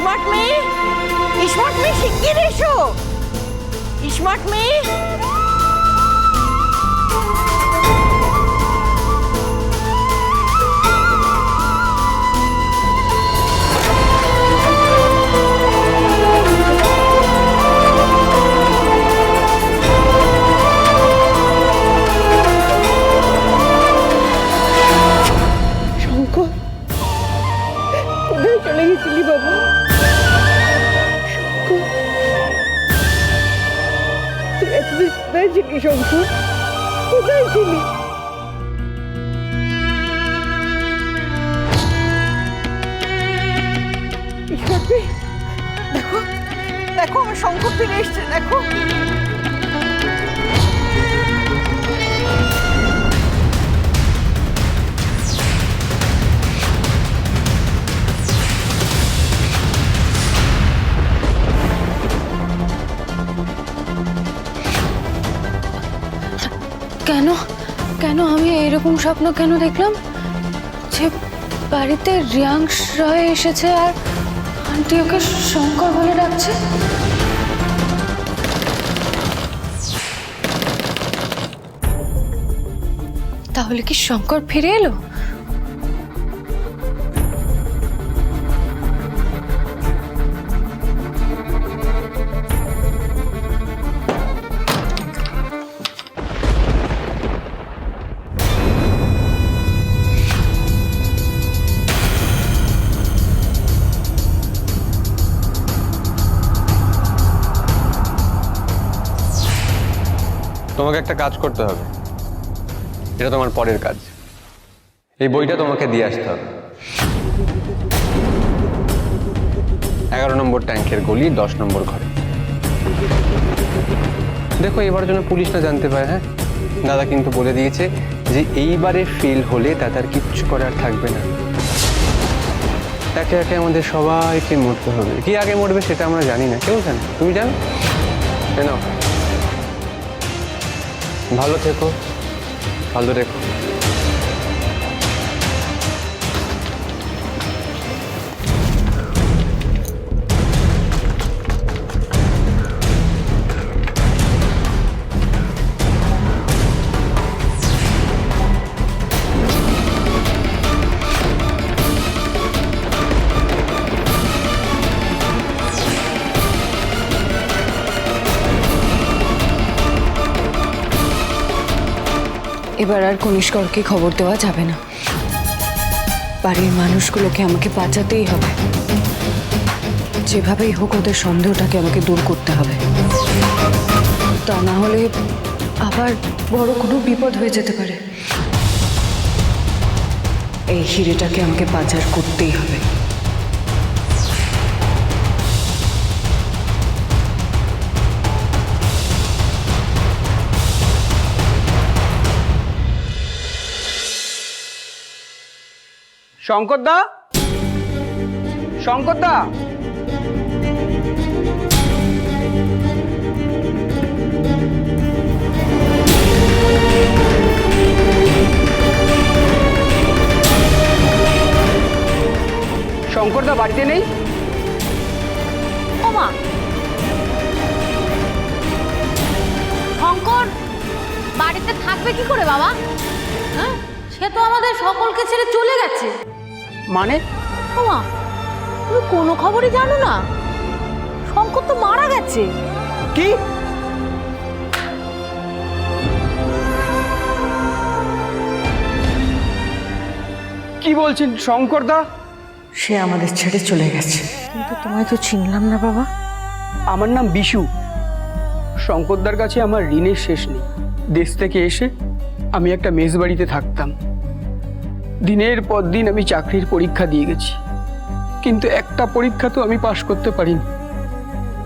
Smart মেয়ে? Smart মেয়ে শিগগির এসো স্মার্ট মেয়ে? শঙ্কর ফিরে এসছে, দেখো। কেন? কেন আমি এরকম স্বপ্ন কেন দেখলাম? যে বাড়িতে রিয়াংশ রয় এসেছে আর আন্টি ওকে শঙ্কর বলে ডাকছে? তাহলে কি শঙ্কর ফিরে এলো? তোমাকে একটা কাজ করতে হবে। এটা তোমার পরের কাজ। এই বইটা তোমাকে দিয়ে আসতে হবে। এগারো নম্বর ট্যাঙ্কের গলি, দশ নম্বর ঘরে। দেখো, এবার জন্য পুলিশ না জানতে পারে হ্যাঁ? দাদা কিন্তু বলে দিয়েছে যে এইবারে ফেল হলে তাদের কিচ্ছু করার থাকবে না। একে একে আমাদের সবাইকে মরতে হবে। কি আগে মরবে সেটা আমরা জানি না। কেউ জানে? তুমি জানো? কেন ভালো থেকো। ভালো রেখো এবার আর কনিষ্করকে খবর দেওয়া যাবে না। বাড়ির মানুষগুলোকে আমাকে বাঁচাতেই হবে। যেভাবেই হোক ওদের সন্দেহটাকে আমাকে দূর করতে হবে। তা না হলে আবার বড় কোনো বিপদ হয়ে যেতে পারে। এই হিরেটাকে আমাকে বাজার করতেই হবে। শঙ্কর দা? শঙ্কর দা? শঙ্কর দা বাড়িতে নেই? ওমা। শঙ্কর, বাড়িতে থাকবে কি করে বাবা? হ্যাঁ? সে তো আমাদের সকলকে ছেড়ে চলে গেছে। মানে? ওমা তুমি কোনো খবরই জানো না। শঙ্কর তো মারা গেছে। কি? কি বলছেন শঙ্কর দা? সে আমাদের ছেড়ে চলে গেছে। কিন্তু তোমায় তো চিনলাম না বাবা। আমার নাম বিশু। শঙ্করদার কাছে আমার ঋণের শেষ নেই। দেশ থেকে এসে আমি একটা মেস বাড়িতে থাকতাম। দিনের পর দিন আমি চাকরির পরীক্ষা দিয়ে গেছি। কিন্তু একটা পরীক্ষা তো আমি পাশ করতে পারিনি।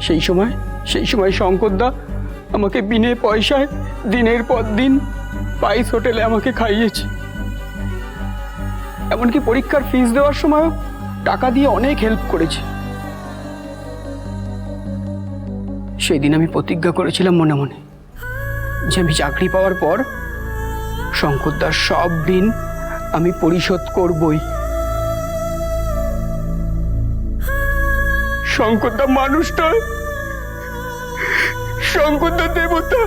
সেই সময় সেই সময় শঙ্করদা আমাকে বিনে পয়সায় দিনের পর দিন পাইস হোটেলে আমাকে খাইয়েছে। এমনকি পরীক্ষার ফিস দেওয়ার সময়ও টাকা দিয়ে অনেক হেল্প করেছে। সেই দিন আমি প্রতিজ্ঞা করেছিলাম মনে মনে যে আমি চাকরি পাওয়ার পর শঙ্করদার সব ঋণ আমি পরিশোধ করবই। শঙ্করদা মানুষটা শঙ্করদা দেবতা।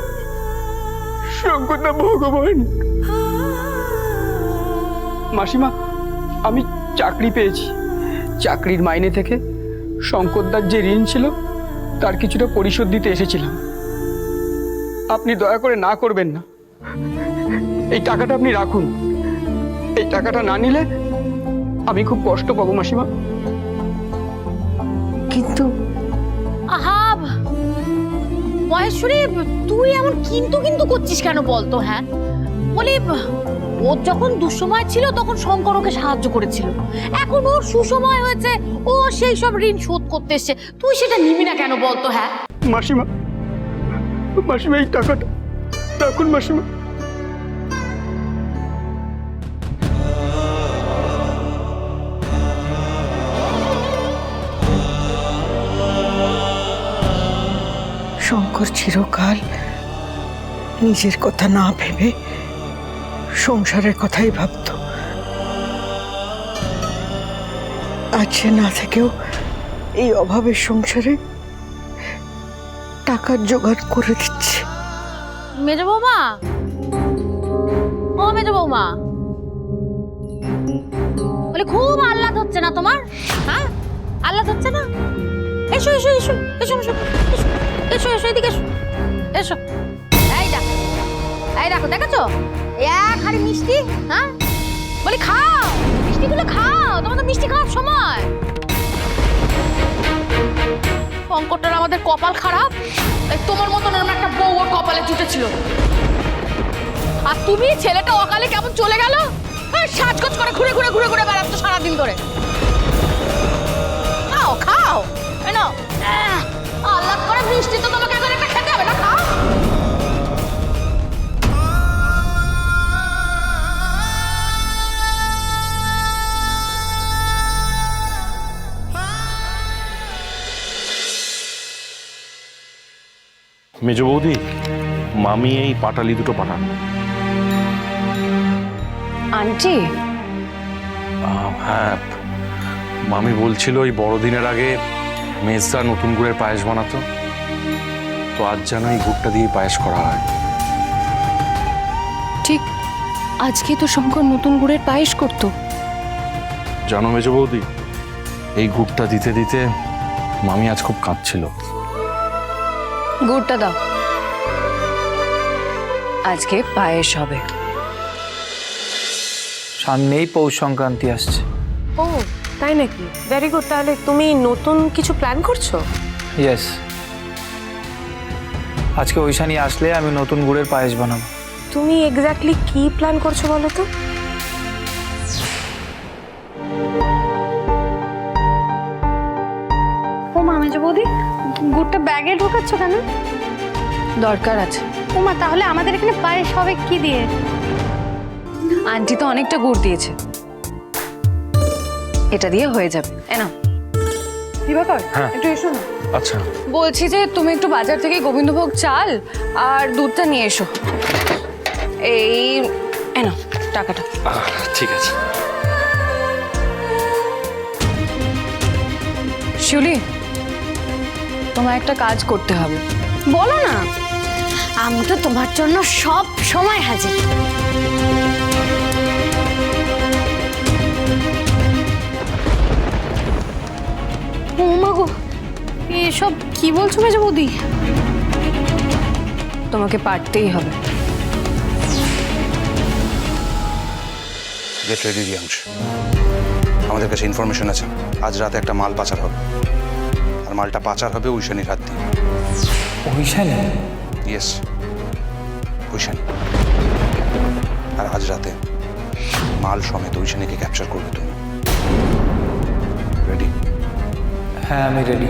শঙ্করদা ভগবান। মাসিমা, আমি চাকরি পেয়েছি। চাকরির মাইনে থেকে শঙ্করদার যে ঋণ ছিল, তার কিছুটা পরিশোধ দিতে এসেছিলাম। আপনি দয়া করে না করবেন না। এই টাকাটা আপনি রাখুন। এই টাকাটা না নিলে আমি খুব কষ্ট পাবো মাসিমা। কিন্তু আহাব! মহেশ্বরী তুই এমন কিন্তু কিন্তু করছিস কেন বলতো হ্যাঁ? বলি ওর যখন দুঃসময় ছিল তখন শঙ্কর ওকে সাহায্য করেছিল। এখন ওর সুসময় হয়েছে ও সেই সব ঋণ শোধ করতে এসছে। তুই সেটা নিবি না কেন বলতো হ্যাঁ? মাসিমা মাসিমা এই টাকাটা রাখুন মাসিমা। শঙ্কর চিরকাল নিজের কথা না ভেবে সংসারের কথাই ভাবত। আজ সে না থেকেও এই অভাবের সংসারে টাকার জোগাড় করে দিচ্ছে। মেজ বৌমা! ও মেজ বৌমা! বলে খুব আহ্লাদ হচ্ছে না তোমার? হ্যাঁ? আহ্লাদ হচ্ছে না? এসো এসো এসো এসো এসো। এসো এসো এদিকে এসো। এসো। এই দেখো এই দেখো দেখেছ? এক হাড়ি মিষ্টি হ্যাঁ? বলি খাও মিষ্টিগুলো খাও তোমার তো মিষ্টি খাওয়ার সময়। শঙ্করটার আমাদের কপাল খারাপ তাই তোমার মতন ওরম একটা বউ ওর কপালে জুটেছিল। আর তুমি ছেলেটা অকালে কেমন চলে গেল? হ্যাঁ, সাজগোজ করে ঘুরে ঘুরে ঘুরে ঘুরে বেড়াচ্ছ সারাদিন ধরে। খাও খাও এই করে বৃষ্টি তো তোমাকে এখন একটা খেতে হবে না খাও। মেজ বৌদি মামি এই পাটালি দুটো পাঠান আন্টি? হ্যাঁ মামি বলছিল ওই বড়দিনের আগে মেজদা নতুন গুড়ের পায়েস বানাতো। তো আজ যেন এই গুড়টা দিয়ে পায়েস করা হয়। ঠিক আজকে তো শঙ্কর নতুন গুড়ের পায়েস করতো। জানো মেজ বৌদি এই গুড়টা দিতে দিতে মামি আজ খুব কাঁদছিল। গুড়টা দাও। আজকে পায়েস হবে। সামনেই পৌষ সংক্রান্তি আসছে। ও তাই নাকি? ভেরি গুড তাহলে তুমি নতুন কিছু প্ল্যান করছ? ইয়েস আজকে ঐশানি আসলে আমি নতুন গুড়ের পায়েস বানাবো। তুমি এক্স্যাক্টলি কি প্ল্যান করছ বলো তো? ও মামেজ বৌদি গুড়টা ব্যাগে ঢোকাচ্ছ কেন? দরকার আছে। ওমা তাহলে আমাদের এখানে পায়েস হবে কি দিয়ে? আন্টি তো অনেকটা গুড় দিয়েছে। এটা দিয়ে হয়ে যাবে। এনা দিবাকর হ্যাঁ। একটু এসো না। আচ্ছা। বলছি যে তুমি একটু বাজার থেকে গোবিন্দভোগ চাল আর দুধটা নিয়ে এসো। এই এনা টাকাটা। ঠিক আছে। শিউলি তোমার একটা কাজ করতে হবে। বলো না। আমি তো তোমার জন্য সব সময় হাজির। এসব কি বলছো মেজো বৌদি? তোমাকে পারতেই হবে। গেট রেডি রিয়াংশ আমাদের কাছে ইনফরমেশন আছে। আজ রাতে একটা মাল পাচার হবে। আর মালটা পাচার হবে ঐশানির হাত দিয়ে। ঐশানি? ইয়েস ঐশানি। আর আজ রাতে মাল সমেত ঐশানীকে ক্যাপচার করবে তুমি। রেডি হ্যাঁ আমি রেডি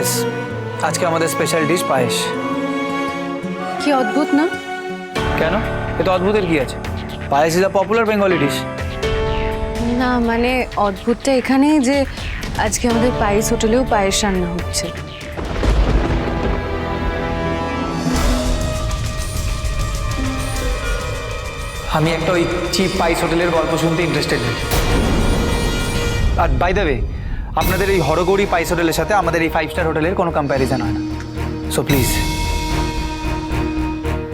ইয়েস আজকে আমাদের স্পেশাল ডিশ পায়েস। কি অদ্ভুত না? কেন? এ তো অদ্ভুতের কি আছে? Payesh is a popular Bengali dish না মানে অদ্ভুতটা এখানেই যে আজকে আমাদের পায়েস হোটেলেও পায়েস রান্না হচ্ছে। আমি একটা ওই চিপ পাইস হোটেলের গল্প শুনতে ইন্টারেস্টেড আর বাই দ্য ওয়ে আপনাদের এই হরগৌরী পাইস হোটেলের সাথে আমাদের এই ফাইভ স্টার হোটেলের কোনো কম্প্যারিজন হয় না। সো প্লিজ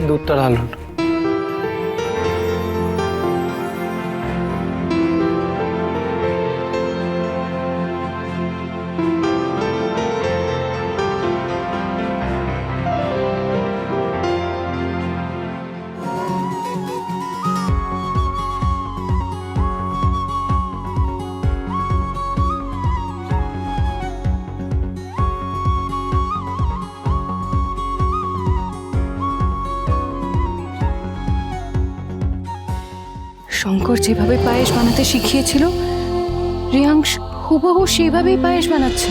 দুধটা ঢালুন। শঙ্কর যেভাবে পায়েস বানাতে শিখিয়েছিল রিয়াংশ হুবহু সেভাবেই পায়েস বানাচ্ছে.